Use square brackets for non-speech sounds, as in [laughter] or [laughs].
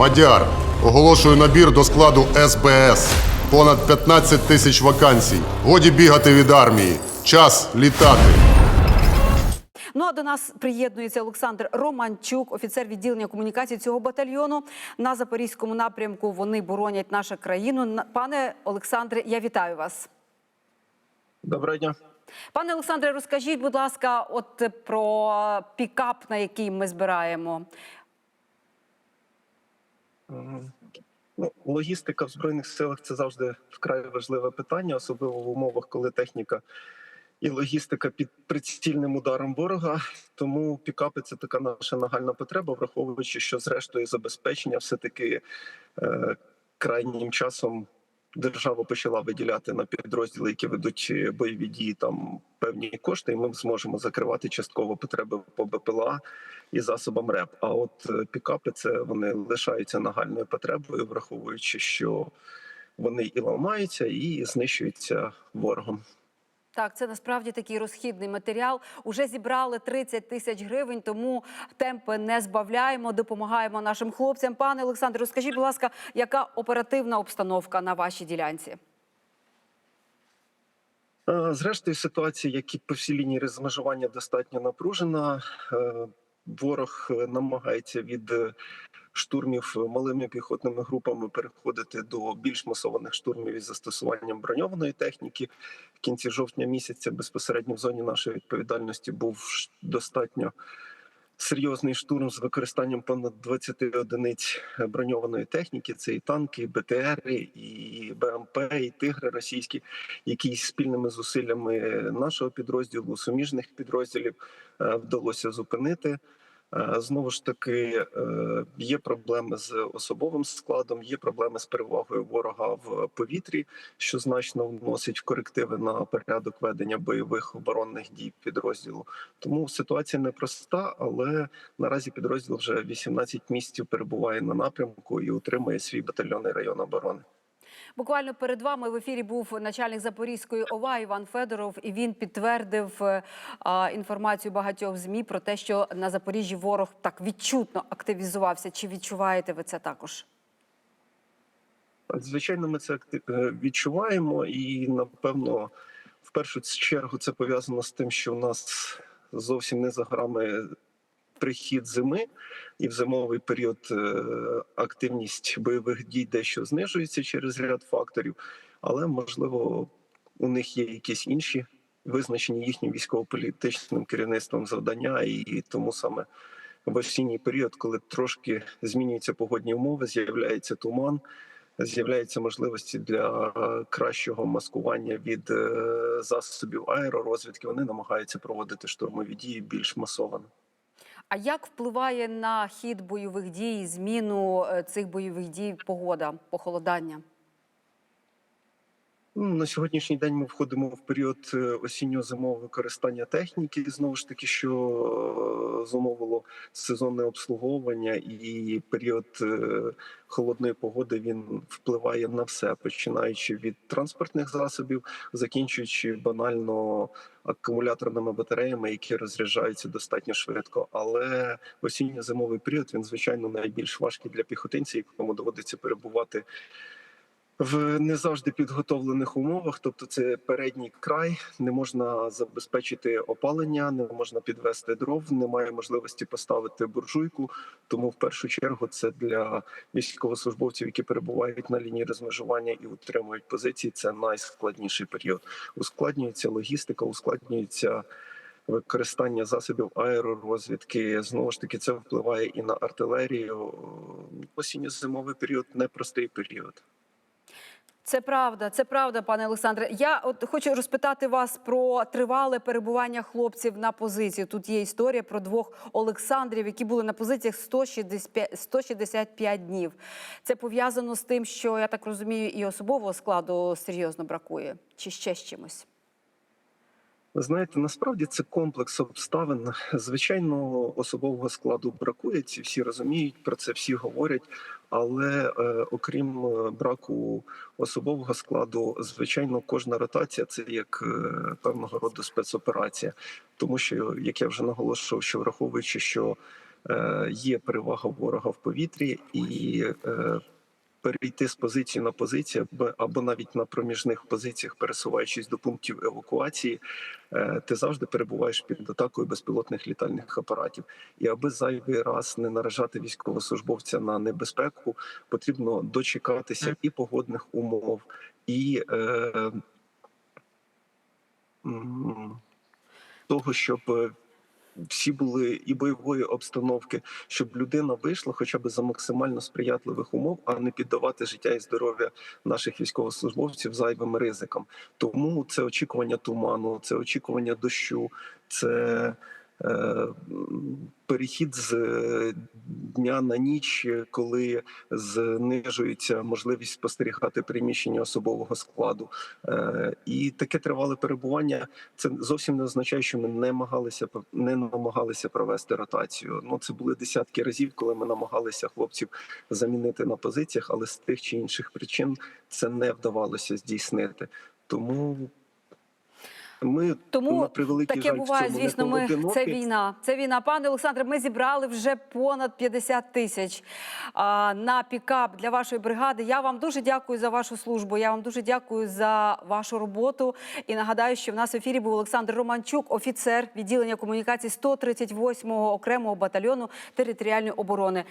Мадяр. Оголошую набір до складу СБС. Понад 15 тисяч вакансій. Годі бігати від армії. Час літати. Ну а до нас приєднується Олександр Романчук, офіцер відділення комунікації цього батальйону. На запорізькому напрямку вони боронять нашу країну. Пане Олександре, я вітаю вас. Доброго дня. Пане Олександре, розкажіть, будь ласка, от про пікап, на який ми збираємо. Ну, логістика в збройних силах це завжди вкрай важливе питання, особливо в умовах, коли техніка і логістика під прицільним ударом ворога. Тому пікапи це така наша нагальна потреба, враховуючи, що зрештою забезпечення все таки е, крайнім часом. Держава почала виділяти на підрозділи, які ведуть бойові дії, там певні кошти, і ми зможемо закривати частково потреби по БПЛА і засобам РЕП. А от е, пікапи це вони лишаються нагальною потребою, враховуючи, що вони і ламаються, і знищуються ворогом. Так, це насправді такий розхідний матеріал. Уже зібрали 30 тисяч гривень, тому темпи не збавляємо, допомагаємо нашим хлопцям. Пане Олександре, розкажіть, будь ласка, яка оперативна обстановка на вашій ділянці? Е, Зрештою, ситуація, як і по всій лінії розмежування, достатньо напружена. Е, Ворог е, намагається від е, штурмів малими піхотними групами переходити до більш масованих штурмів із застосуванням броньованої техніки. В кінці жовтня місяця безпосередньо в зоні нашої відповідальності був достатньо серйозний штурм з використанням понад 20 одиниць броньованої техніки. Це і танки, і БТР, і БМП, і тигри російські, які спільними зусиллями нашого підрозділу, суміжних підрозділів е, вдалося зупинити. Е, Знову ж таки, е, є проблеми з особовим складом, є проблеми з перевагою ворога в повітрі, що значно вносить корективи на порядок ведення бойових оборонних дій підрозділу. Тому ситуація непроста, але наразі підрозділ вже 18 місяців перебуває на напрямку і утримує свій батальйонний район оборони. Буквально перед вами в ефірі був начальник Запорізької ОВА Іван Федоров, і він підтвердив е, а, інформацію багатьох змі про те, що на Запоріжжі ворог так відчутно активізувався. Чи відчуваєте ви це також? Звичайно, ми це е, відчуваємо, і напевно, в першу чергу, це пов'язано з тим, що в нас зовсім не за грами прихід зими, і в зимовий період е, активність бойових дій дещо знижується через ряд факторів, але можливо у них є якісь інші визначені їхнім військово-політичним керівництвом завдання, і тому саме в осінній період, коли трошки змінюються погодні умови, з'являється туман з'являються можливості для кращого маскування від е, засобів аеророзвідки. Вони намагаються проводити штурмові дії більш масовано. А як впливає на хід бойових дій, зміну е, цих бойових дій погода, похолодання? Ну, На сьогоднішній день ми входимо в період е, осінньо-зимового використання техніки. Знову ж таки, що е, зумовило сезонне обслуговування і період е, холодної погоди він впливає на все, починаючи від транспортних засобів, закінчуючи банально акумуляторними батареями, які розряджаються достатньо швидко. Але осінньо-зимовий період він звичайно найбільш важкий для піхотинців, якому доводиться перебувати в не завжди підготовлених умовах, тобто це передній край, не можна забезпечити опалення, не можна підвести дров, немає можливості поставити буржуйку. Тому в першу чергу це для військовослужбовців, які перебувають на лінії розмежування і утримують позиції. Це найскладніший період. Ускладнюється логістика, ускладнюється. Використання засобів аеророзвідки знову ж таки це впливає і на артилерію. Осінньо-зимовий період непростий період. Це правда, це правда, пане Олександре. Я от хочу розпитати вас про тривале перебування хлопців на позиції. Тут є історія про двох Олександрів, які були на позиціях 165, 165 днів. Це пов'язано з тим, що я так розумію, і особового складу серйозно бракує, чи ще з чимось. Ви знаєте, насправді це комплекс обставин. Звичайно, особового складу бракує. Ці всі розуміють про це, всі говорять. Але е, окрім е, браку особового складу, звичайно, кожна ротація це як е, певного роду спецоперація, тому що як я вже наголошував, що враховуючи, що е, є перевага ворога в повітрі і. е, Перейти з позиції на позицію або- навіть на проміжних позиціях, пересуваючись до пунктів евакуації, е, ти завжди перебуваєш під атакою безпілотних літальних апаратів. І аби зайвий раз не наражати військовослужбовця на небезпеку, потрібно дочекатися і погодних умов, і е, того, щоб всі були і бойової обстановки, щоб людина вийшла хоча б за максимально сприятливих умов, а не піддавати життя і здоров'я наших військовослужбовців зайвим ризикам. Тому це очікування туману, це очікування дощу, це перехід з е, дня на ніч, коли знижується можливість спостерігати приміщення особового складу. Е, і таке тривале перебування це зовсім не означає, що ми не намагалися не намагалися провести ротацію. Ну це були десятки разів, коли ми намагалися хлопців замінити на позиціях, але з тих чи інших причин це не вдавалося здійснити. Тому ми Тому на превеликий таке жаль буває, в цьому звісно. Ми [laughs] це війна. Це війна. Пане Олександре, ми зібрали вже понад 50 тисяч а, на пікап для вашої бригади. Я вам дуже дякую за вашу службу. Я вам дуже дякую за вашу роботу. І нагадаю, що в нас в ефірі був Олександр Романчук, офіцер відділення комунікацій 138-го окремого батальйону територіальної оборони.